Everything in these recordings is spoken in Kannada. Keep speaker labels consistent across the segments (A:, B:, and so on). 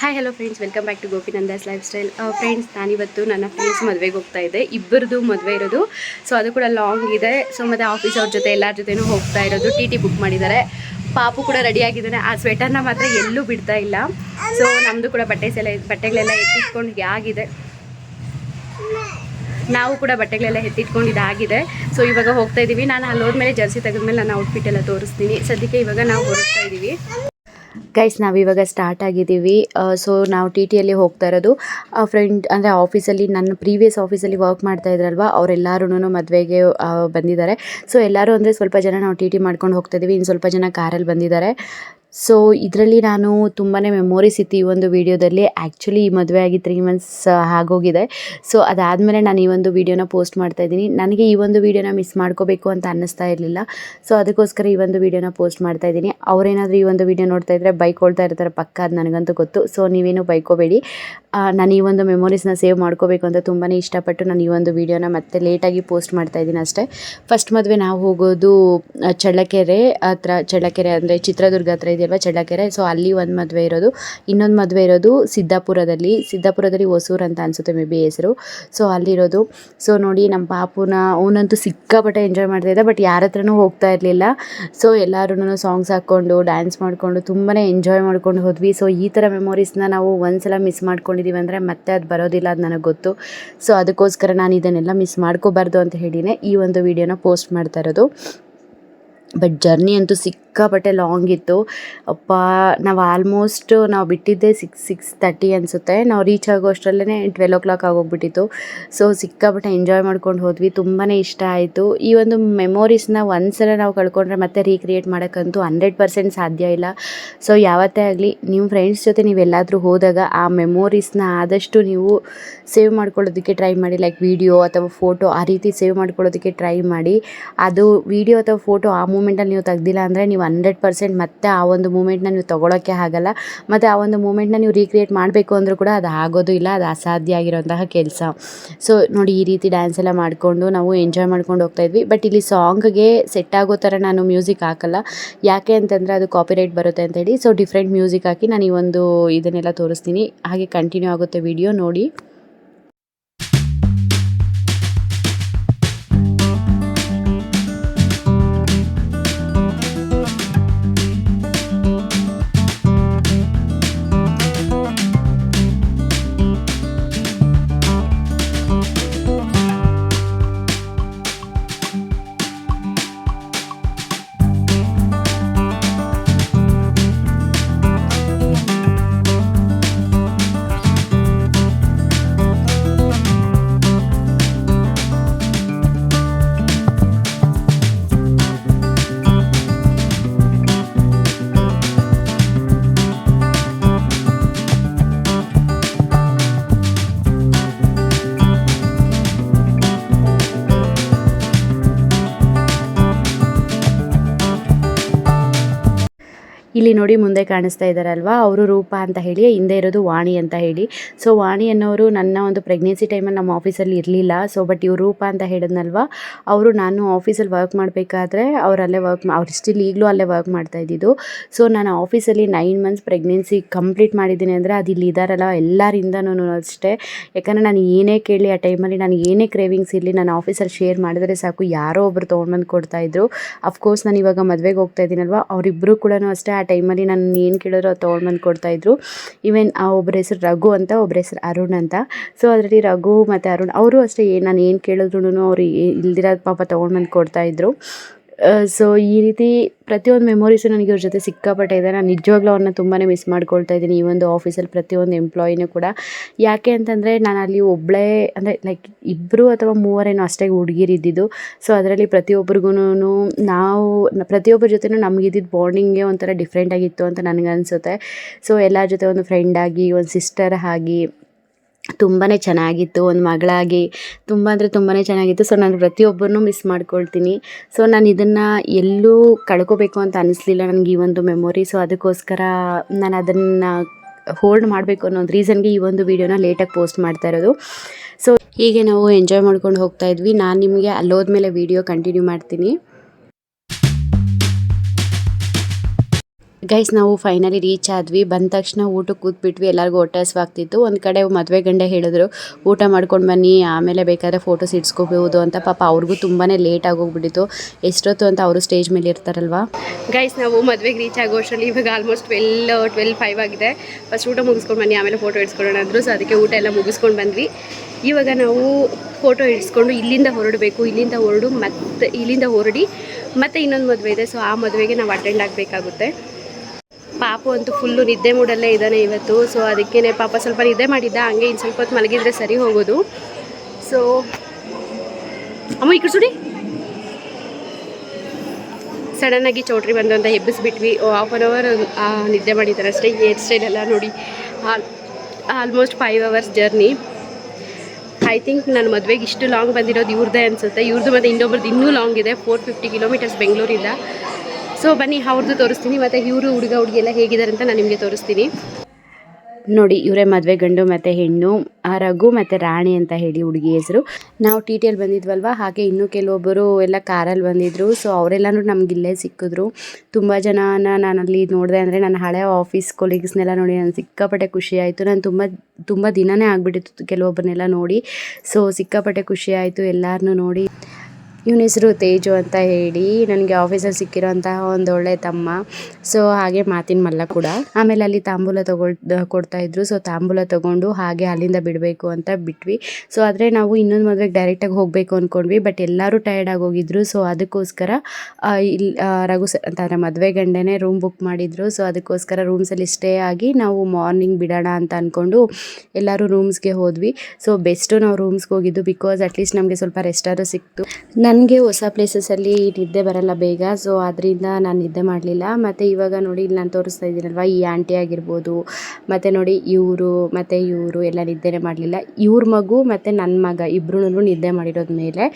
A: Hi hello friends welcome back to Gopinandas lifestyle friends ನಾನಿವತ್ತು ನನ್ನ ಫ್ರೆಂಡ್ಸ್ ಮದುವೆಗೆ ಹೋಗ್ತಾ ಇದ್ದೆ. ಇಬ್ಬರದು ಮದುವೆ ಇರೋದು. ಸೊ ಅದು ಕೂಡ ಲಾಂಗ್ ಇದೆ. ಸೊ ಮತ್ತೆ ಆಫೀಸ್ ಅವ್ರ ಜೊತೆ, ಎಲ್ಲರ ಜೊತೆನೂ ಹೋಗ್ತಾ ಇರೋದು. ಟಿ ಟಿ ಬುಕ್ ಮಾಡಿದ್ದಾರೆ ಪಾಪು ಕೂಡ ರೆಡಿ ಆಗಿದ್ದಾನೆ. ಆ ಸ್ವೆಟರ್ನ ಮಾತ್ರ ಎಲ್ಲೂ ಬಿಡ್ತಾ ಇಲ್ಲ. ಸೊ ನಮ್ಮದು ಕೂಡ ಬಟ್ಟೆ ಸೆಲೆ ಬಟ್ಟೆಗಳೆಲ್ಲ ಎತ್ತಿಟ್ಕೊಂಡು ಆಗಿದೆ. ನಾವು ಕೂಡ ಬಟ್ಟೆಗಳೆಲ್ಲ ಎತ್ತಿಟ್ಕೊಂಡು ಇದಾಗಿದೆ ಸೊ ಇವಾಗ ಹೋಗ್ತಾ ಇದ್ದೀವಿ ನಾನು ಅಲ್ಲಿ ಹೋದ್ಮೇಲೆ ಜರ್ಸಿ ತೆಗೆದ್ಮೇಲೆ ನಾನು ಔಟ್ಫಿಟ್ ಎಲ್ಲ ತೋರಿಸ್ತೀನಿ. ಸದ್ಯಕ್ಕೆ ಇವಾಗ ನಾವು ಹೊರಡ್ತಾ ಇದ್ದೀವಿ ಗೈಸ್ ನಾವಿವಾಗ ಸ್ಟಾರ್ಟ್ ಆಗಿದ್ದೀವಿ. ಸೊ ನಾವು ಟಿ ಟಿಯಲ್ಲಿ ಹೋಗ್ತಾ ಇರೋದು. ಫ್ರೆಂಡ್ ಅಂದರೆ ಆಫೀಸಲ್ಲಿ ನನ್ನ ಪ್ರೀವಿಯಸ್ ಆಫೀಸಲ್ಲಿ ವರ್ಕ್ ಮಾಡ್ತಾ ಇದ್ರಲ್ವ ಅವರೆಲ್ಲರೂ ಮದುವೆಗೆ ಬಂದಿದ್ದಾರೆ. ಸೊ ಎಲ್ಲರೂ ಅಂದರೆ ಸ್ವಲ್ಪ ಜನ ನಾವು ಟಿ ಟಿ ಮಾಡ್ಕೊಂಡು ಹೋಗ್ತಾ ಇದ್ದೀವಿ ಇನ್ನು ಸ್ವಲ್ಪ ಜನ ಕಾರಲ್ಲಿ ಬಂದಿದ್ದಾರೆ. ಸೊ ಇದರಲ್ಲಿ ನಾನು ತುಂಬಾ ಮೆಮೊರೀಸ್ ಇತ್ತು ಈ ಒಂದು ವಿಡಿಯೋದಲ್ಲಿ. ಆ್ಯಕ್ಚುಲಿ ಈ ಮದುವೆ ಆಗಿ ತ್ರೀ ಮಂತ್ಸ್ ಆಗೋಗಿದೆ. ಸೊ ಅದಾದಮೇಲೆ ನಾನು ಈ ಒಂದು ವಿಡಿಯೋನ ಪೋಸ್ಟ್ ಮಾಡ್ತಾ ಇದ್ದೀನಿ. ನನಗೆ ಈ ಒಂದು ವಿಡಿಯೋನ ಮಿಸ್ ಮಾಡ್ಕೋಬೇಕು ಅಂತ ಅನ್ನಿಸ್ತಾ ಇರಲಿಲ್ಲ. ಸೊ ಅದಕ್ಕೋಸ್ಕರ ಈ ಒಂದು ವೀಡಿಯೋನ ಪೋಸ್ಟ್ ಮಾಡ್ತಾ ಇದ್ದೀನಿ. ಅವರೇನಾದರೂ ಈ ಒಂದು ವೀಡಿಯೋ ನೋಡ್ತಾ ಇದ್ದರೆ ಬೈಕೊಳ್ತಾ ಇರ್ತಾರೆ ಪಕ್ಕ, ಅದು ನನಗಂತೂ ಗೊತ್ತು. ಸೊ ನೀವೇನು ಬೈಕೋಬೇಡಿ. ನಾನು ಈ ಒಂದು ಮೆಮೊರೀಸ್ನ ಸೇವ್ ಮಾಡ್ಕೋಬೇಕು ಅಂತ ತುಂಬಾ ಇಷ್ಟಪಟ್ಟು ನಾನು ಈ ಒಂದು ವಿಡಿಯೋನ ಮತ್ತೆ ಲೇಟಾಗಿ ಪೋಸ್ಟ್ ಮಾಡ್ತಾ ಇದ್ದೀನಿ ಅಷ್ಟೇ. ಫಸ್ಟ್ ಮದುವೆ ನಾವು ಹೋಗೋದು ಚಳ್ಳಕೆರೆ ಹತ್ರ. ಚಳ್ಳಕೆರೆ ಅಂದರೆ ಚಿತ್ರದುರ್ಗ ಹತ್ರ ಇದೆಯಲ್ವ? ಚಳ್ಳಕೆರೆ. ಸೊ ಅಲ್ಲಿ ಒಂದು ಮದುವೆ ಇರೋದು. ಇನ್ನೊಂದು ಮದುವೆ ಇರೋದು ಸಿದ್ದಾಪುರದಲ್ಲಿ. ಸಿದ್ದಾಪುರದಲ್ಲಿ ಹೊಸೂರು ಅಂತ ಅನಿಸುತ್ತೆ ಮೇ ಬಿ ಹೆಸರು. ಸೊ ಅಲ್ಲಿರೋದು. ಸೊ ನೋಡಿ ನಮ್ಮ ಪಾಪುನ, ಅವನಂತೂ ಸಿಕ್ಕಾಪಟ್ಟೆ ಎಂಜಾಯ್ ಮಾಡ್ತಾ ಇದ್ದ ಬಟ್ ಯಾರ ಹತ್ರನೂ ಹೋಗ್ತಾ ಇರಲಿಲ್ಲ. ಸೊ ಎಲ್ಲರೂ ಸಾಂಗ್ಸ್ ಹಾಕ್ಕೊಂಡು ಡ್ಯಾನ್ಸ್ ಮಾಡಿಕೊಂಡು ತುಂಬಾ ಎಂಜಾಯ್ ಮಾಡ್ಕೊಂಡು ಹೋದ್ವಿ. ಸೊ ಈ ಥರ ಮೆಮೊರೀಸ್ನ ನಾವು ಒಂದ್ಸಲ ಮಿಸ್ ಮಾಡ್ಕೊಂಡಿದ್ದೀವಿ ಅಂದರೆ ಮತ್ತೆ ಅದು ಬರೋದಿಲ್ಲ, ಅದು ನನಗೆ ಗೊತ್ತು. ಸೊ ಅದಕ್ಕೋಸ್ಕರ ನಾನು ಇದನ್ನೆಲ್ಲ ಮಿಸ್ ಮಾಡ್ಕೋಬಾರ್ದು ಅಂತ ಹೇಳಿನೇ ಈ ಒಂದು ವಿಡಿಯೋನ ಪೋಸ್ಟ್ ಮಾಡ್ತಾ ಇರೋದು. ಬಟ್ ಜರ್ನಿ ಅಂತೂ ಸಿಕ್ಕಾಪಟ್ಟೆ ಲಾಂಗ್ ಇತ್ತು. ಅಪ್ಪ, ನಾವು ಆಲ್ಮೋಸ್ಟ್ ನಾವು ಬಿಟ್ಟಿದ್ದೆ ಸಿಕ್ಸ್ ಸಿಕ್ಸ್ ತರ್ಟಿ ಅನಿಸುತ್ತೆ. ನಾವು ರೀಚ್ ಆಗೋ ಅಷ್ಟರಲ್ಲೇ ಟ್ವೆಲ್ ಓ ಕ್ಲಾಕ್ ಆಗೋಗ್ಬಿಟ್ಟಿತ್ತು. ಸೊ ಸಿಕ್ಕಾಪಟ್ಟೆ ಎಂಜಾಯ್ ಮಾಡ್ಕೊಂಡು ಹೋದ್ವಿ. ತುಂಬಾ ಇಷ್ಟ ಆಯಿತು. ಈ ಒಂದು ಮೆಮೊರೀಸ್ನ ಒಂದ್ಸಲ ನಾವು ಕಳ್ಕೊಂಡ್ರೆ ಮತ್ತೆ ರೀಕ್ರಿಯೇಟ್ ಮಾಡೋಕ್ಕಂತೂ ಹಂಡ್ರೆಡ್ ಪರ್ಸೆಂಟ್ ಸಾಧ್ಯ ಇಲ್ಲ. ಸೊ ಯಾವತ್ತೇ ಆಗಲಿ ನಿಮ್ಮ ಫ್ರೆಂಡ್ಸ್ ಜೊತೆ ನೀವೆಲ್ಲಾದರೂ ಹೋದಾಗ ಆ ಮೆಮೊರೀಸ್ನ ಆದಷ್ಟು ನೀವು ಸೇವ್ ಮಾಡ್ಕೊಳ್ಳೋದಕ್ಕೆ ಟ್ರೈ ಮಾಡಿ. ಲೈಕ್ ವಿಡಿಯೋ ಅಥವಾ ಫೋಟೋ ಆ ರೀತಿ ಸೇವ್ ಮಾಡ್ಕೊಳ್ಳೋದಕ್ಕೆ ಟ್ರೈ ಮಾಡಿ. ಅದು ವಿಡಿಯೋ ಅಥವಾ ಫೋಟೋ ಆ ಮೂಮೆಂಟಲ್ಲಿ ನೀವು ತೆಗ್ದಿಲ್ಲ ಅಂದರೆ ನೀವು ಹಂಡ್ರೆಡ್ ಪರ್ಸೆಂಟ್ ಮತ್ತೆ ಆ ಒಂದು ಮೂಮೆಂಟ್ನ ನೀವು ತೊಗೊಳೋಕ್ಕೆ ಆಗಲ್ಲ. ಮತ್ತು ಆ ಒಂದು ಮೂಮೆಂಟ್ನ ನೀವು ರೀಕ್ರಿಯೇಟ್ ಮಾಡಬೇಕು ಅಂದರೂ ಕೂಡ ಅದು ಆಗೋದು ಇಲ್ಲ, ಅದು ಅಸಾಧ್ಯ ಆಗಿರೋಂತಹ ಕೆಲಸ. ಸೊ ನೋಡಿ ಈ ರೀತಿ ಡ್ಯಾನ್ಸ್ ಎಲ್ಲ ಮಾಡಿಕೊಂಡು ನಾವು ಎಂಜಾಯ್ ಮಾಡ್ಕೊಂಡು ಹೋಗ್ತಾ ಇದ್ವಿ. ಬಟ್ ಇಲ್ಲಿ ಸಾಂಗ್ಗೆ ಸೆಟ್ ಆಗೋ ಥರ ನಾನು ಮ್ಯೂಸಿಕ್ ಹಾಕಲ್ಲ. ಯಾಕೆ ಅಂತಂದರೆ ಅದು ಕಾಪಿರೈಟ್ ಬರುತ್ತೆ ಅಂತೇಳಿ ಸೊ ಡಿಫ್ರೆಂಟ್ ಮ್ಯೂಸಿಕ್ ಹಾಕಿ ನಾನು ಈ ಒಂದು ಇದನ್ನೆಲ್ಲ ತೋರಿಸ್ತೀನಿ. ಹಾಗೆ ಕಂಟಿನ್ಯೂ ಆಗುತ್ತೆ ವಿಡಿಯೋ ನೋಡಿ. ಇಲ್ಲಿ ನೋಡಿ ಮುಂದೆ ಕಾಣಿಸ್ತಾ ಇದ್ದಾರಲ್ವಾ? ಅವರು ರೂಪ ಅಂತ ಹೇಳಿ, ಹಿಂದೆ ಇರೋದು ವಾಣಿ ಅಂತ ಹೇಳಿ. ಸೊ ವಾಣಿ ಅನ್ನೋರು ನನ್ನ ಒಂದು ಪ್ರೆಗ್ನೆನ್ಸಿ ಟೈಮಲ್ಲಿ ನಮ್ಮ ಆಫೀಸಲ್ಲಿ ಇರಲಿಲ್ಲ. ಸೊ ಬಟ್ ಇವ್ರು ರೂಪ ಅಂತ ಹೇಳಿದ್ನಲ್ವಾ? ಅವರು ನಾನು ಆಫೀಸಲ್ಲಿ ವರ್ಕ್ ಮಾಡಬೇಕಾದ್ರೆ ಅವರಲ್ಲೇ ವರ್ಕ್ ಅವ್ರು ಸ್ಟಿಲ್ ಈಗಲೂ ಅಲ್ಲೇ ವರ್ಕ್ ಮಾಡ್ತಾ ಇದ್ದಿದ್ದು. ಸೊ ನಾನು ಆಫೀಸಲ್ಲಿ ನೈನ್ ಮಂತ್ಸ್ ಪ್ರೆಗ್ನೆನ್ಸಿ ಕಂಪ್ಲೀಟ್ ಮಾಡಿದ್ದೀನಿ ಅಂದರೆ ಅದು ಇಲ್ಲಿ ಇದ್ದಾರಲ್ಲ ಎಲ್ಲರಿಂದನೂ ಅಷ್ಟೇ. ಯಾಕಂದರೆ ನಾನು ಏನೇ ಕೇಳಿ ಆ ಟೈಮಲ್ಲಿ ನಾನು ಏನೇ ಕ್ರೇವಿಂಗ್ಸ್ ಇರಲಿ ನಾನು ಆಫೀಸಲ್ಲಿ ಶೇರ್ ಮಾಡಿದ್ರೆ ಸಾಕು. ಯಾರೋ ಒಬ್ಬರು ತೊಗೊಂಡ್ಬಂದು ಕೊಡ್ತಾಯಿದ್ರು ಅಫ್ಕೋರ್ಸ್ ನಾನು ಇವಾಗ ಮದುವೆಗೆ ಹೋಗ್ತಾ ಇದ್ದೀನಲ್ವ? ಅವರಿಬ್ಬರು ಕೂಡ ಅಷ್ಟೇ ಆ ಟೈಮಲ್ಲಿ ನಾನು ಏನು ಕೇಳಿದ್ರು ಅದು ತೊಗೊಂಡ್ಬಂದು ಕೊಡ್ತಾಯಿದ್ರು. ಈವನ್ ಆ ಒಬ್ಬರ ಹೆಸರು ರಘು ಅಂತ ಒಬ್ಬರ ಹೆಸರು ಅರುಣ್ ಅಂತ. ಸೊ ಅದರಲ್ಲಿ ರಘು ಮತ್ತು ಅರುಣ್, ಅವರು ಅಷ್ಟೇ ನಾನು ಏನು ಕೇಳಿದ್ರು ಅವರು ಇಲ್ದಿರೋದು ಪಾಪ ತೊಗೊಂಡ್ಬಂದು ಕೊಡ್ತಾಯಿದ್ರು. ಸೊ ಈ ರೀತಿ ಪ್ರತಿಯೊಂದು ಮೆಮೊರೀಸು ನನಗೆ ಅವ್ರ ಜೊತೆ ಸಿಕ್ಕಾಪಟ್ಟೆ ಇದೆ. ನಾನು ನಿಜವಾಗ್ಲೂ ಅವ್ರನ್ನ ತುಂಬಾ ಮಿಸ್ ಮಾಡ್ಕೊಳ್ತಾ ಇದ್ದೀನಿ. ಈ ಒಂದು ಆಫೀಸಲ್ಲಿ ಪ್ರತಿಯೊಂದು ಎಂಪ್ಲಾಯಿನೂ ಕೂಡ. ಯಾಕೆ ಅಂತಂದರೆ, ನಾನು ಅಲ್ಲಿ ಒಬ್ಬಳೇ ಅಂದರೆ ಲೈಕ್ ಇಬ್ಬರು ಅಥವಾ ಮೂವರೇನೋ ಅಷ್ಟೇ ಹುಡುಗಿರು ಇದ್ದಿದ್ದು. ಸೊ ಅದರಲ್ಲಿ ಪ್ರತಿಯೊಬ್ಬರಿಗೂ ನಾವು, ಪ್ರತಿಯೊಬ್ಬರ ಜೊತೆನೂ ನಮಗಿದ್ದಿದ್ದು ಬಾಂಡಿಂಗೇ ಒಂಥರ ಡಿಫ್ರೆಂಟಾಗಿತ್ತು ಅಂತ ನನಗನ್ಸುತ್ತೆ. ಸೊ ಎಲ್ಲರ ಜೊತೆ ಒಂದು ಫ್ರೆಂಡಾಗಿ ಒಂದು ಸಿಸ್ಟರ್ ಆಗಿ ತುಂಬಾ ಚೆನ್ನಾಗಿತ್ತು. ಒಂದು ಮಗಳಾಗಿ ತುಂಬ ಅಂದರೆ ತುಂಬಾ ಚೆನ್ನಾಗಿತ್ತು. ಸೊ ನಾನು ಪ್ರತಿಯೊಬ್ಬರನ್ನೂ ಮಿಸ್ ಮಾಡ್ಕೊಳ್ತೀನಿ. ಸೊ ನಾನು ಇದನ್ನು ಎಲ್ಲೂ ಕಳ್ಕೊಬೇಕು ಅಂತ ಅನ್ನಿಸ್ಲಿಲ್ಲ ನನಗೆ ಈ ಒಂದು ಮೆಮೊರಿ ಸೊ ಅದಕ್ಕೋಸ್ಕರ ನಾನು ಅದನ್ನು ಹೋಲ್ಡ್ ಮಾಡಬೇಕು ಅನ್ನೋ ಒಂದು ರೀಸನ್ಗೆ ಈ ಒಂದು ವೀಡಿಯೋನ ಲೇಟಾಗಿ ಪೋಸ್ಟ್ ಮಾಡ್ತಾ ಇರೋದು. ಸೊ ಹೀಗೆ ನಾವು ಎಂಜಾಯ್ ಮಾಡ್ಕೊಂಡು ಹೋಗ್ತಾ ಇದ್ವಿ. ನಾನು ನಿಮಗೆ ಅಲ್ಲೋದ್ಮೇಲೆ ವೀಡಿಯೋ ಕಂಟಿನ್ಯೂ ಮಾಡ್ತೀನಿ. ಗೈಸ್ ನಾವು ಫೈನಲಿ ರೀಚ್ ಆದ್ವಿ. ಬಂದ ತಕ್ಷಣ ಊಟಕ್ಕೆ ಕೂತ್ಬಿಟ್ವಿ. ಎಲ್ಲರಿಗೂ ಹೊಟ್ಟೆ ಹಸ್ವಾಗ್ತಿತ್ತು ಒಂದು ಕಡೆ ಮದುವೆ ಗಂಡ ಹೇಳಿದ್ರು, ಊಟ ಮಾಡ್ಕೊಂಡು ಬನ್ನಿ, ಆಮೇಲೆ ಬೇಕಾದ್ರೆ ಫೋಟೋಸ್ ಇಡ್ಸ್ಕೋಬಹುದು ಅಂತ. ಪಾಪ ಅವ್ರಿಗೂ ತುಂಬಾ ಲೇಟ್ ಆಗೋಗ್ಬಿಟ್ಟಿತ್ತು. ಎಷ್ಟೊತ್ತು ಅಂತ ಅವರು ಸ್ಟೇಜ್ ಮೇಲೆ ಇರ್ತಾರಲ್ವಾ? ಗೈಸ್ ನಾವು ಮದುವೆಗೆ ರೀಚ್ ಆಗೋ ಅಷ್ಟರಲ್ಲಿ ಇವಾಗ ಆಲ್ಮೋಸ್ಟ್ ಟ್ವೆಲ್ ಟ್ವೆಲ್ ಫೈವ್ ಆಗಿದೆ. ಫಸ್ಟ್ ಊಟ ಮುಗಿಸ್ಕೊಂಡು ಬನ್ನಿ, ಆಮೇಲೆ ಫೋಟೋ ಇಡ್ಸ್ಕೊಳ್ಳೋಣ ಅಂದರು. ಸೊ ಅದಕ್ಕೆ ಊಟ ಎಲ್ಲ ಮುಗಿಸ್ಕೊಂಡು ಬಂದ್ವಿ. ಇವಾಗ ನಾವು ಫೋಟೋ ಇಡ್ಸ್ಕೊಂಡು ಇಲ್ಲಿಂದ ಹೊರಡಬೇಕು, ಇಲ್ಲಿಂದ ಹೊರಡು ಮತ್ತೆ ಇಲ್ಲಿಂದ ಹೊರಡಿ ಮತ್ತೆ ಇನ್ನೊಂದು ಮದುವೆ ಇದೆ. ಸೊ ಆ ಮದುವೆಗೆ ನಾವು ಅಟೆಂಡ್ ಆಗಬೇಕಾಗುತ್ತೆ. ಪಾಪು ಅಂತೂ ಫುಲ್ಲು ನಿದ್ದೆ ಮೂಡಲ್ಲೇ ಇದ್ದಾನೆ ಇವತ್ತು. ಸೊ ಅದಕ್ಕೇ ಪಾಪ ಸ್ವಲ್ಪ ನಿದ್ದೆ ಮಾಡಿದ್ದ. ಹಂಗೆ ಇನ್ನು ಸ್ವಲ್ಪ ಹೊತ್ತು ಮಲಗಿದ್ರೆ ಸರಿ ಹೋಗೋದು. ಸೊ ಅಮ್ಮ, ಈ ಕಡೆ ಸುಡಿ. ಸಡನ್ನಾಗಿ ಚೌಟ್ರಿ ಬಂದು ಅಂತ ಎಬ್ಬಿಸ್ಬಿಟ್ವಿ. ಹಾಫ್ ಆನ್ ಅವರ್ ನಿದ್ದೆ ಮಾಡಿದ್ದಾರೆ ಅಷ್ಟೇ. ಏರ್ ಸ್ಟೈಲ್ ಎಲ್ಲ ನೋಡಿ all almost five hours journey I think ನಾನು ಮದುವೆಗೆ ಇಷ್ಟು ಲಾಂಗ್ ಬಂದಿರೋದು ಇವ್ರದ್ದೇ ಅನಿಸುತ್ತೆ. ಇವ್ರದ್ದು ಮತ್ತು ಇನ್ನೊಬ್ರದ್ದು ಇನ್ನೂ ಲಾಂಗ್ ಇದೆ. ಫೋರ್ ಫಿಫ್ಟಿ ಕಿಲೋಮೀಟರ್ಸ್ ಬೆಂಗಳೂರಿಂದ. ಸೊ ಬನ್ನಿ ಅವ್ರದ್ದು ತೋರಿಸ್ತೀನಿ. ಮತ್ತು ಇವರು ಹುಡುಗ, ಹುಡುಗಿ ಎಲ್ಲ ಹೇಗಿದ್ದಾರೆ ಅಂತ ನಾನು ನಿಮಗೆ ತೋರಿಸ್ತೀನಿ. ನೋಡಿ, ಇವರೇ ಮದುವೆ ಗಂಡು ಮತ್ತು ಹೆಣ್ಣು, ಆ ರಘು ಮತ್ತು ರಾಣಿ ಅಂತ ಹೇಳಿ ಹುಡುಗಿ ಹೆಸರು. ನಾವು ಟಿ ಟಿಯಲ್ಲಿ ಬಂದಿದ್ವಲ್ವ? ಹಾಗೆ ಇನ್ನೂ ಕೆಲವೊಬ್ಬರು ಎಲ್ಲ ಕಾರಲ್ಲಿ ಬಂದಿದ್ದರು ಸೊ ಅವರೆಲ್ಲರೂ ನಮ್ಗೆ ಇಲ್ಲೇ ಸಿಕ್ಕಿದ್ರು. ತುಂಬ ಜನನ ನಾನು ಅಲ್ಲಿ ನೋಡಿದೆ ಅಂದರೆ ನನ್ನ ಹಳೆ ಆಫೀಸ್ ಕೊಲೀಗ್ಸ್ನೆಲ್ಲ ನೋಡಿ ನಾನು ಸಿಕ್ಕಾಪಟ್ಟೆ ಖುಷಿ ಆಯಿತು. ನಾನು ತುಂಬ ತುಂಬ ದಿನವೇ ಆಗಿಬಿಟ್ಟಿತ್ತು ಕೆಲವೊಬ್ಬರನ್ನೆಲ್ಲ ನೋಡಿ. ಸೊ ಸಿಕ್ಕಾಪಟ್ಟೆ ಖುಷಿ ಆಯಿತು ಎಲ್ಲರನ್ನೂ ನೋಡಿ. ಇವನ ಹೆಸರು ತೇಜು ಅಂತ ಹೇಳಿ ನನಗೆ ಆಫೀಸಲ್ಲಿ ಸಿಕ್ಕಿರೋಂತಹ ಒಂದು ಒಳ್ಳೆ ತಮ್ಮ. ಸೊ ಹಾಗೆ ಮಾತಿನ ಮಲ್ಲ ಕೂಡ. ಆಮೇಲೆ ಅಲ್ಲಿ ತಾಂಬೂಲ ತಗೊಳ್ ಕೊಡ್ತಾ ಇದ್ರು. ಸೊ ತಾಂಬೂಲ ತಗೊಂಡು ಹಾಗೆ ಅಲ್ಲಿಂದ ಬಿಡಬೇಕು ಅಂತ ಬಿಟ್ವಿ. ಸೊ ಆದರೆ ನಾವು ಇನ್ನೊಂದು ಮದುವೆಗೆ ಡೈರೆಕ್ಟಾಗಿ ಹೋಗಬೇಕು ಅಂದ್ಕೊಂಡ್ವಿ ಬಟ್ ಎಲ್ಲರೂ ಟಯರ್ಡ್ ಹೋಗಿದ್ರು. ಸೊ ಅದಕ್ಕೋಸ್ಕರ ಇಲ್ಲಿ ರಘು ಸರ್ ಅಂತಾರೆ ಮದುವೆ ಗಂಡನೇ ರೂಮ್ ಬುಕ್ ಮಾಡಿದ್ರು. ಸೊ ಅದಕ್ಕೋಸ್ಕರ ರೂಮ್ಸಲ್ಲಿ ಸ್ಟೇ ಆಗಿ ನಾವು ಮಾರ್ನಿಂಗ್ ಬಿಡೋಣ ಅಂತ ಅಂದ್ಕೊಂಡು ಎಲ್ಲರೂ ರೂಮ್ಸ್ಗೆ ಹೋದ್ವಿ. ಸೊ ಬೆಸ್ಟು ನಾವು ರೂಮ್ಸ್ಗೆ ಹೋಗಿದ್ದು ಬಿಕಾಸ್ ಅಟ್ಲೀಸ್ಟ್ ನಮಗೆ ಸ್ವಲ್ಪ ರೆಸ್ಟಾರು ಸಿಕ್ತು. ನನಗೆ ಹೊಸ ಪ್ಲೇಸಸಲ್ಲಿ ನಿದ್ದೆ ಬರಲ್ಲ ಬೇಗ. ಸೊ ಅದರಿಂದ ನಾನು ನಿದ್ದೆ ಮಾಡಲಿಲ್ಲ. ಮತ್ತು ಇವಾಗ ನೋಡಿ ಇಲ್ಲಿ ನಾನು ತೋರಿಸ್ತಾ ಇದ್ದೀನಲ್ವ ಈ ಆಂಟಿ ಆಗಿರ್ಬೋದು ಮತ್ತು ನೋಡಿ ಇವರು ಮತ್ತು ಇವರು ಎಲ್ಲ ನಿದ್ದೆನೇ ಮಾಡಲಿಲ್ಲ. ಇವ್ರ ಮಗು ಮತ್ತು ನನ್ನ ಮಗ ಇಬ್ಬರೂ ನಿದ್ದೆ ಮಾಡಿರೋದ ಮೇಲೆ.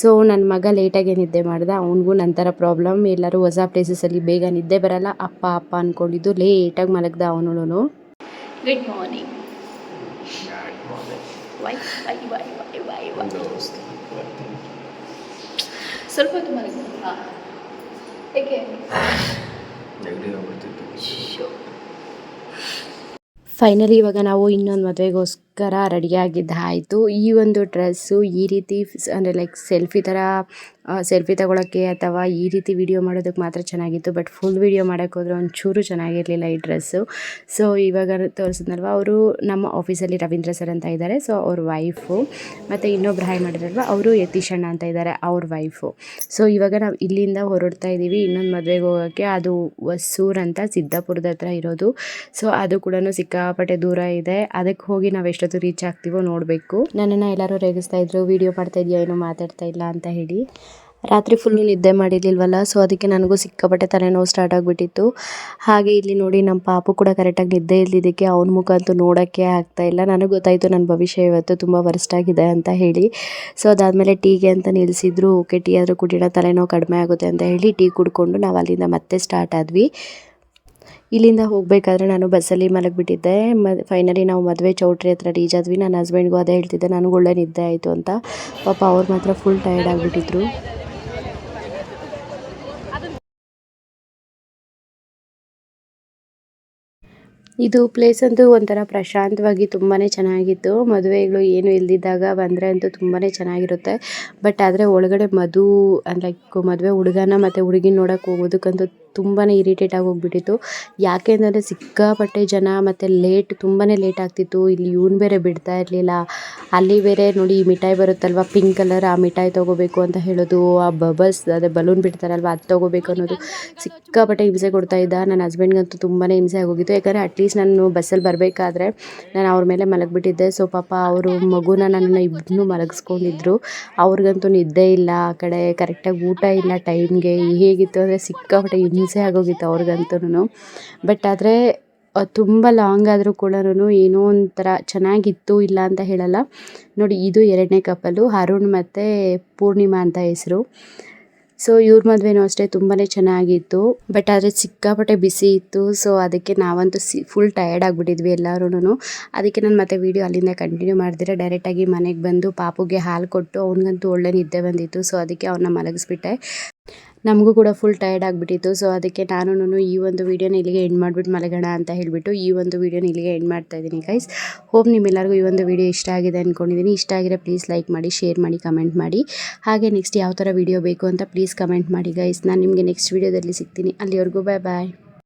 A: ಸೊ ನನ್ನ ಮಗ ಲೇಟಾಗಿ ನಿದ್ದೆ ಮಾಡ್ದೆ. ಅವನಿಗೂ ನಂತರ ಪ್ರಾಬ್ಲಮ್ ಎಲ್ಲರೂ ಹೊಸ ಪ್ಲೇಸಸಲ್ಲಿ ಬೇಗ ನಿದ್ದೆ ಬರಲ್ಲ. ಅಪ್ಪ ಅಪ್ಪ ಅಂದ್ಕೊಂಡಿದ್ದು ಲೇಟಾಗಿ ಮಲಗ್ದ ಅವನು good morning why why why why why why ಸ್ವಲ್ಪ ಹೊತ್ತು ಮಲಗಿ. ಹಾಂ. ಫೈನಲಿ ಇವಾಗ ನಾವು ಇನ್ನೊಂದು ಮದುವೆಗೋಸ್ಕರ ರೆಡಿಯಾಗಿದ್ದು ಆಯಿತು ಈ ಒಂದು ಡ್ರೆಸ್ಸು ಈ ರೀತಿ ಅಂದರೆ ಲೈಕ್ ಸೆಲ್ಫಿ ಥರ ಸೆಲ್ಫಿ ತಗೊಳ್ಳೋಕ್ಕೆ ಅಥವಾ ಈ ರೀತಿ ವಿಡಿಯೋ ಮಾಡೋದಕ್ಕೆ ಮಾತ್ರ ಚೆನ್ನಾಗಿತ್ತು. ಬಟ್ ಫುಲ್ ವಿಡಿಯೋ ಮಾಡೋಕ್ಕೆ ಹೋದರೆ ಒಂಚೂರು ಚೆನ್ನಾಗಿರಲಿಲ್ಲ ಈ ಡ್ರೆಸ್ಸು ಸೊ ಇವಾಗ ತೋರಿಸಿದ್ನಲ್ವ, ಅವರು ನಮ್ಮ ಆಫೀಸಲ್ಲಿ ರವೀಂದ್ರ ಸರ್ ಅಂತ ಇದ್ದಾರೆ. ಸೊ ಅವ್ರ ವೈಫು ಮತ್ತು ಇನ್ನೊಬ್ರು ಹಾಯ್ ಮಾಡಿದ್ರಲ್ವ, ಅವರು ಯತೀಶ್ ಅಂತ ಇದ್ದಾರೆ, ಅವ್ರ ವೈಫು ಸೊ ಇವಾಗ ನಾವು ಇಲ್ಲಿಂದ ಹೊರಡ್ತಾ ಇದ್ದೀವಿ ಇನ್ನೊಂದು ಮದುವೆಗೆ ಹೋಗೋಕ್ಕೆ ಅದು ಹೊಸೂರು ಅಂತ ಸಿದ್ದಾಪುರದ ಹತ್ರ ಇರೋದು. ಸೊ ಅದು ಕೂಡ ಸಿಕ್ಕಾಪಟ್ಟೆ ದೂರ ಇದೆ. ಅದಕ್ಕೆ ಹೋಗಿ ನಾವು ಎಷ್ಟೊತ್ತು ರೀಚ್ ಆಗ್ತೀವೋ ನೋಡಬೇಕು. ನನ್ನನ್ನು ಎಲ್ಲರೂ ರೇಗಿಸ್ತಾ ಇದ್ರು ವಿಡಿಯೋ ಮಾಡ್ತಾ ಇದೆಯಾ, ಏನು ಮಾತಾಡ್ತಾ ಇಲ್ಲ ಅಂತ ಹೇಳಿ. ರಾತ್ರಿ ಫುಲ್ಲು ನಿದ್ದೆ ಮಾಡಿರಲಿಲ್ವಲ್ಲ ಸೊ ಅದಕ್ಕೆ ನನಗೂ ಸಿಕ್ಕಾಪಟ್ಟೆ ತಲೆನೋವು ಸ್ಟಾರ್ಟ್ ಆಗಿಬಿಟ್ಟಿತ್ತು. ಹಾಗೆ ಇಲ್ಲಿ ನೋಡಿ ನಮ್ಮ ಪಾಪು ಕೂಡ ಕರೆಕ್ಟಾಗಿ ನಿದ್ದೆ ಇಲ್ಲಿದ್ದಕ್ಕೆ ಅವನ ಮುಖ ಅಂತೂ ನೋಡೋಕ್ಕೆ ಇಲ್ಲ. ನನಗೆ ಗೊತ್ತಾಯಿತು ನನ್ನ ಭವಿಷ್ಯ ಇವತ್ತು ತುಂಬ ವರ್ಸ್ಟ್ ಆಗಿದೆ ಅಂತ ಹೇಳಿ. ಸೊ ಅದಾದಮೇಲೆ ಟೀಗೆ ಅಂತ ನಿಲ್ಲಿಸಿದ್ರು ಓಕೆ, ಟೀ ಆದರೂ ಕುಡಿಯೋಣ, ತಲೆನೋವು ಕಡಿಮೆ ಆಗುತ್ತೆ ಅಂತ ಹೇಳಿ ಟೀ ಕುಡ್ಕೊಂಡು ನಾವು ಅಲ್ಲಿಂದ ಮತ್ತೆ ಸ್ಟಾರ್ಟ್ ಆದ್ವಿ. ಇಲ್ಲಿಂದ ಹೋಗಬೇಕಾದ್ರೆ ನಾನು ಬಸ್ಸಲ್ಲಿ ಮಲಗಿಬಿಟ್ಟಿದ್ದೆ. ಮ ಫೈನಲಿ ನಾವು ಮದುವೆ ಚೌಟ್ರಿ ಹತ್ರ ರೀಚ್ ಆದ್ವಿ. ನನ್ನ ಹಸ್ಬೆಂಡ್ಗೂ ಅದೇ ಹೇಳ್ತಿದ್ದೆ, ನನಗೆ ಒಳ್ಳೆ ನಿದ್ದೆ ಆಯಿತು ಅಂತ. ಪಾಪ ಅವ್ರು ಮಾತ್ರ ಫುಲ್ ಟಯರ್ಡ್ ಆಗಿಬಿಟ್ಟಿದ್ರು. ಇದು ಪ್ಲೇಸ್ ಅಂತೂ ಒಂಥರ ಪ್ರಶಾಂತವಾಗಿ ತುಂಬಾ ಚೆನ್ನಾಗಿತ್ತು. ಮದುವೆಗಳು ಏನು ಇಲ್ದಿದ್ದಾಗ ಬಂದರೆ ಅಂತೂ ತುಂಬಾ ಚೆನ್ನಾಗಿರುತ್ತೆ. ಬಟ್ ಆದರೆ ಒಳಗಡೆ ಮದು ಲೈಕ್ ಮದುವೆ ಹುಡುಗನ ಮತ್ತು ಹುಡುಗಿನ ನೋಡೋಕೆ ಹೋಗೋದಕ್ಕಂತೂ ತುಂಬಾ ಇರಿಟೇಟ್ ಆಗಿ ಹೋಗ್ಬಿಟ್ಟಿತ್ತು ಯಾಕೆ ಅಂತಂದರೆ ಸಿಕ್ಕಾಪಟ್ಟೆ ಜನ ಮತ್ತು ಲೇಟ್ ತುಂಬಾ ಲೇಟ್ ಆಗ್ತಿತ್ತು. ಇಲ್ಲಿ ಇವ್ನು ಬೇರೆ ಬಿಡ್ತಾ ಇರಲಿಲ್ಲ. ಅಲ್ಲಿ ಬೇರೆ ನೋಡಿ ಈ ಮಿಠಾಯಿ ಬರುತ್ತಲ್ವ? ಪಿಂಕ್ ಕಲರ್ ಆ ಮಿಠಾಯಿ ತೊಗೋಬೇಕು ಅಂತ ಹೇಳೋದು, ಆ ಬಬಲ್ಸ್ ಅದೇ ಬಲೂನ್ ಬಿಡ್ತಾರಲ್ವ, ಅದು ತೊಗೋಬೇಕು ಅನ್ನೋದು ಸಿಕ್ಕಾಪಟ್ಟೆ ಹಿಂಸೆ ಕೊಡ್ತಾ ಇದ್ದ. ನನ್ನ ಹಸ್ಬೆಂಡ್ಗಂತೂ ತುಂಬಾ ಹಿಂಸೆ ಆಗೋಗಿತ್ತು. ಯಾಕಂದರೆ ಅಟ್ಲೀಸ್ಟ್ ನಾನು ಬಸ್ಸಲ್ಲಿ ಬರಬೇಕಾದ್ರೆ ನಾನು ಅವ್ರ ಮೇಲೆ ಮಲಗಿಬಿಟ್ಟಿದ್ದೆ. ಸೊ ಪಾಪ ಅವರು ಮಗುನ ನನ್ನನ್ನು ಇಬ್ಬರನ್ನೂ ಮಲಗಿಸ್ಕೊಂಡಿದ್ರು. ಅವ್ರಿಗಂತೂ ನಿದ್ದೆ ಇಲ್ಲ. ಆ ಕಡೆ ಕರೆಕ್ಟಾಗಿ ಊಟ ಇಲ್ಲ ಟೈಮ್ಗೆ ಹೇಗಿತ್ತು ಅಂದರೆ ಸಿಕ್ಕಾಪಟ್ಟೆ ಹಿಂಸೆ ಆಗೋಗಿತ್ತು ಅವ್ರಿಗಂತೂ ಬಟ್ ಆದರೆ ತುಂಬ ಲಾಂಗ್ ಆದರೂ ಕೂಡ ಏನೋ ಒಂಥರ ಚೆನ್ನಾಗಿತ್ತು ಇಲ್ಲ ಅಂತ ಹೇಳಲ್ಲ. ನೋಡಿ, ಇದು ಎರಡನೇ ಕಪಲು, ಅರುಣ್ ಮತ್ತು ಪೂರ್ಣಿಮಾ ಅಂತ ಹೆಸರು. ಸೊ ಇವ್ರ ಮದುವೆನೂ ಅಷ್ಟೇ ತುಂಬಾ ಚೆನ್ನಾಗಿತ್ತು. ಬಟ್ ಆದರೆ ಸಿಕ್ಕಾಪಟ್ಟೆ ಬಿಸಿ ಇತ್ತು. ಸೊ ಅದಕ್ಕೆ ನಾವಂತೂ ಸಿ ಫುಲ್ ಟಯರ್ಡ್ ಆಗಿಬಿಟ್ಟಿದ್ವಿ ಎಲ್ಲರೂ ಅದಕ್ಕೆ ನಾನು ಮತ್ತೆ ವೀಡಿಯೋ ಅಲ್ಲಿಂದ ಕಂಟಿನ್ಯೂ ಮಾಡಿದ್ರೆ. ಡೈರೆಕ್ಟಾಗಿ ಮನೆಗೆ ಬಂದು ಪಾಪುಗೆ ಹಾಲು ಕೊಟ್ಟು ಅವ್ನಿಗಂತೂ ಒಳ್ಳೆ ನಿದ್ದೆ ಬಂದಿತ್ತು. ಸೊ ಅದಕ್ಕೆ ಅವನ್ನ ಮಲಗಿಸ್ಬಿಟ್ಟೆ. ನಮಗೂ ಕೂಡ ಫುಲ್ ಟಯರ್ಡ್ ಆಗಿಬಿಟ್ಟಿತ್ತು. ಸೊ ಅದಕ್ಕೆ ನಾನು ಈ ಒಂದು ವೀಡಿಯೋನ ಇಲ್ಲಿಗೆ ಎಂಡ್ ಮಾಡಿಬಿಟ್ಟು ಮಲಗೋಣ ಅಂತ ಹೇಳಿಬಿಟ್ಟು ಈ ಒಂದು ವೀಡಿಯೋನ ಇಲ್ಲಿಗೆ ಎಂಡ್ ಮಾಡ್ತಾ ಇದ್ದೀನಿ ಗೈಸ್ ಹೋಪ್ ನಿಮ್ಮೆಲ್ಲರಿಗೂ ಈ ಒಂದು ವಿಡಿಯೋ ಇಷ್ಟ ಆಗಿದೆ ಅಂದ್ಕೊಂಡಿದ್ದೀನಿ ಇಷ್ಟ ಆಗಿರೋ ಪ್ಲೀಸ್ ಲೈಕ್ ಮಾಡಿ ಶೇರ್ ಮಾಡಿ ಕಮೆಂಟ್ ಮಾಡಿ. ಹಾಗೆ ನೆಕ್ಸ್ಟ್ ಯಾವ ಥರ ವಿಡಿಯೋ ಬೇಕು ಅಂತ ಪ್ಲೀಸ್ ಕಮೆಂಟ್ ಮಾಡಿ ಗೈಸ್ ನಾನು ನಿಮಗೆ ನೆಕ್ಸ್ಟ್ ವೀಡಿಯೋದಲ್ಲಿ ಸಿಗ್ತೀನಿ. ಅಲ್ಲಿವರೆಗೂ ಬಾಯ್ ಬಾಯ್